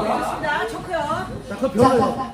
고맙습니다. 초크요. 자, 그럼 자, 자,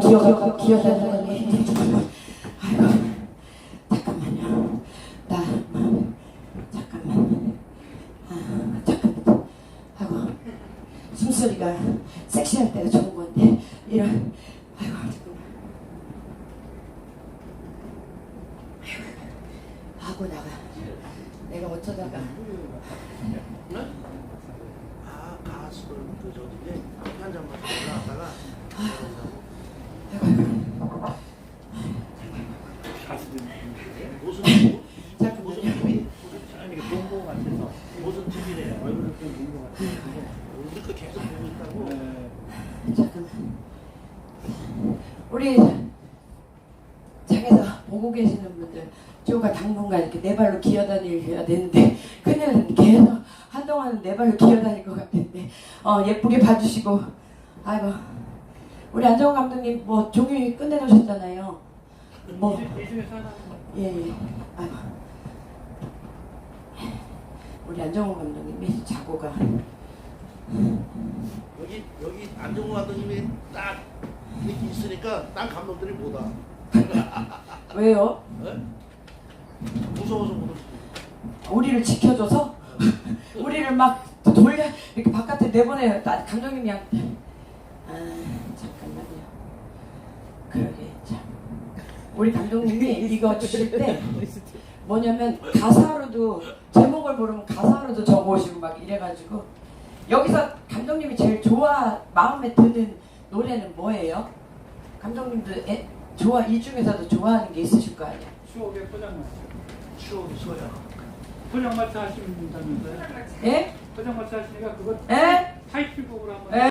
기어 기어다니더니 아이고 잠깐만요. 나 뭐, 잠깐만. 아 잠깐 하고 숨소리가 섹시할 때가 좋은 건데. 이런 아이고 잠깐만. 아이고 하고 나가. 내가 어쩌다가. 아 가수를 그 저기 한 잔만 올라왔다가 무슨 잠깐만요 무슨 TV 아니 이게 본거 같아서 무슨 TV래요? 얼굴을 좀본거 같아서 우리 그 계속 보고 있다고. 네. 잠깐만. 우리 장에서 보고 계시는 분들 저가 당분간 이렇게 네 발로 기어다니셔야 되는데 큰일 났네 계속 한동안은 네 발로 기어다닐 것 같은데 어 예쁘게 봐주시고 아이고 우리 안정호 감독님 뭐 종이 끝내놓으셨잖아요. 뭐 예예 아이고. 우리 안정호 감독님이 자고가. 여기 여기 안정호 감독님이 딱 이렇게 있으니까 딴 감독들이 못 와. 왜요? 예? 무서워서 못 와. 우리를 지켜줘서 우리를 막 돌려 이렇게 바깥에 내보내요. 나 감독님이 한 아, 잠깐만요. 그러게 참. 우리 감독님이 이거 주실 때 뭐냐면 가사로도 제목을 부르면 가사로도 적어오시고 막 이래가지고 여기서 감독님이 제일 좋아 마음에 드는 노래는 뭐예요? 감독님도 애, 좋아 이 중에서도 좋아하는 게 있으실 거 아니야? 추억의 포장마차 추억이 있어요. 포장마차 하신다면서요? 예? 포장마차 하시니까 그거 예? 타이틀곡으로 한번 예?